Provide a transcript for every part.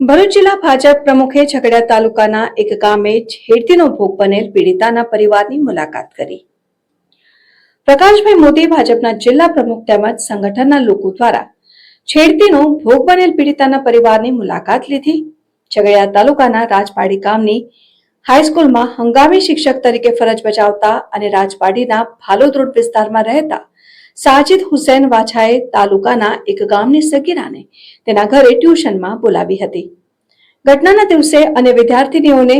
ભરૂચ જિલ્લા ભાજપ પ્રમુખે ઝઘડા તાલુકાના એક ગામે છેડતીનો ભોગ બનેલ પીડિતાના પરિવારની મુલાકાત કરી. પ્રકાશભાઈ મોદી ભાજપના જિલ્લા પ્રમુખ તેમજ સંગઠનના લોકો દ્વારા છેડતીનો ભોગ બનેલ પીડિતાના પરિવારની મુલાકાત લીધી. ઝઘડિયા તાલુકાના રાજપાડી ગામની હાઈસ્કૂલમાં હંગામી શિક્ષક તરીકે ફરજ બજાવતા અને રાજપાડીના ભાલોદ વિસ્તારમાં રહેતા સાજિદ હુસેન વાછાએ તાલુકાના એક ગામની સગીરાને તેના ઘરે ટ્યુશનમાં બોલાવી હતી. ઘટનાના દિવસે અને વિદ્યાર્થીનીઓને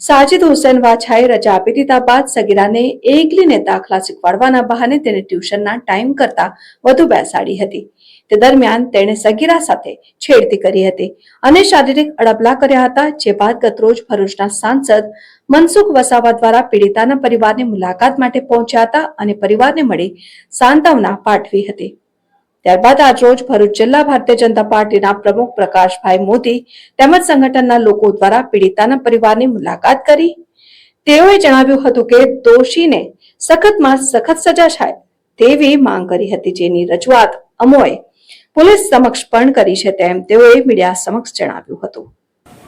સાજિદ હુસેન વાછાએ રજા આપી દીધા બાદ સગીરાને એકલીને દાખલા શીખવાડવાના બહાને તેને ટ્યુશનના ટાઈમ કરતા વધુ બેસાડી હતી. તે દરમિયાન તેણે સગીરા સાથે છેડતી કરી હતી અને શારીરિક અડબલા કર્યા હતા, જે બાદ ગતરોજ ભરૂચના સાંસદ મનસુખ વસાવા દ્વારા પીડિતાના પરિવારની મુલાકાત માટે પહોંચ્યા હતા અને પરિવારને મળી સાંત્વના પાઠવી હતી. ત્યારબાદ આજરોજ ભરૂચ જિલ્લા ભારતીય જનતા પાર્ટીના પ્રમુખ પ્રકાશભાઈ મોદી તેમજ સંગઠનના લોકો દ્વારા પીડિતાના પરિવારની મુલાકાત કરી. તેઓએ જણાવ્યું હતું કે દોષીને સખતમાં સખત સજા થાય તેવી માંગ કરી હતી જેની રજૂઆત અમોએ પોલીસ સમક્ષ પણ કરી છે તેમ તેઓએ મીડિયા સમક્ષ જણાવ્યું હતું.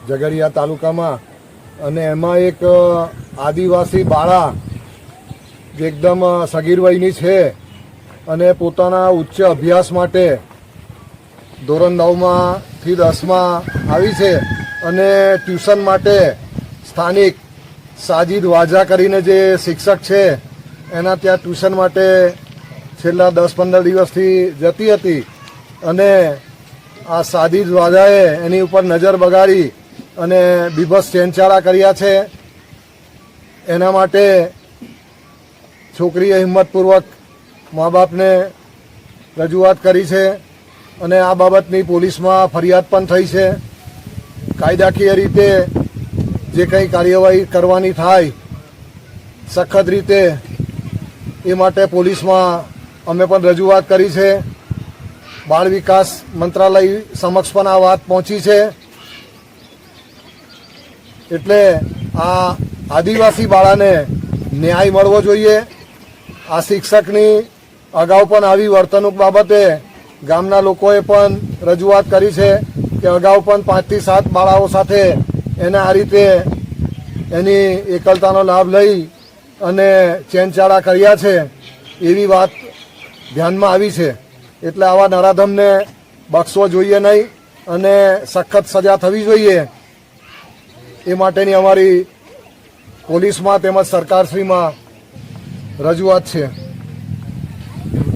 ઝઘડિયા તાલુકામાં અને એમાં એક આદિવાસી બાળા જે એકદમ સગીરવયની સગીર વયની છે અને પોતાના ઉચ્ચ અભ્યાસ માટે ધોરણ નવમાંથી દસમાં આવી છે અને ટ્યુશન માટે સ્થાનિક સાજીદ વાજા કરીને જે શિક્ષક છે, એના ત્યાં ટ્યુશન માટે છેલ્લા દસ પંદર દિવસથી જતી હતી અને આ સાજીદ વાજાએ એની ઉપર નજર બગાડી અને બીભસ ચેનચાળા કર્યા છે. એના માટે છોકરીએ હિંમતપૂર્વક મા બાપને રજૂઆત કરી છે અને આ બાબતની પોલીસમાં ફરિયાદ પણ થઈ છે. કાયદાકીય રીતે જે કંઈ કાર્યવાહી કરવાની થાય, સખત રીતે એ માટે પોલીસમાં અમે પણ રજૂઆત કરી છે. બાળ વિકાસ મંત્રાલય સમક્ષ પણ આ વાત પહોંચી છે. એટલે આ આદિવાસી બાળાને ન્યાય મળવો જોઈએ. આ શિક્ષકની અગાઉ પણ આવી વર્તણૂક બાબતે ગામના લોકોએ પણ રજૂઆત કરી છે કે અગાઉ પણ પાંચથી સાત બાળાઓ સાથે એને આ રીતે એની એકલતાનો લાભ લઈ અને ચેનચાળા કર્યા છે એવી વાત ધ્યાનમાં આવી છે. એટલે આવા નરાધમને બક્ષવો જોઈએ નહીં અને સખત સજા થવી જોઈએ. એ માટેની અમારી પોલીસમાં તેમજ સરકારશ્રીમાં રજૂઆત છે.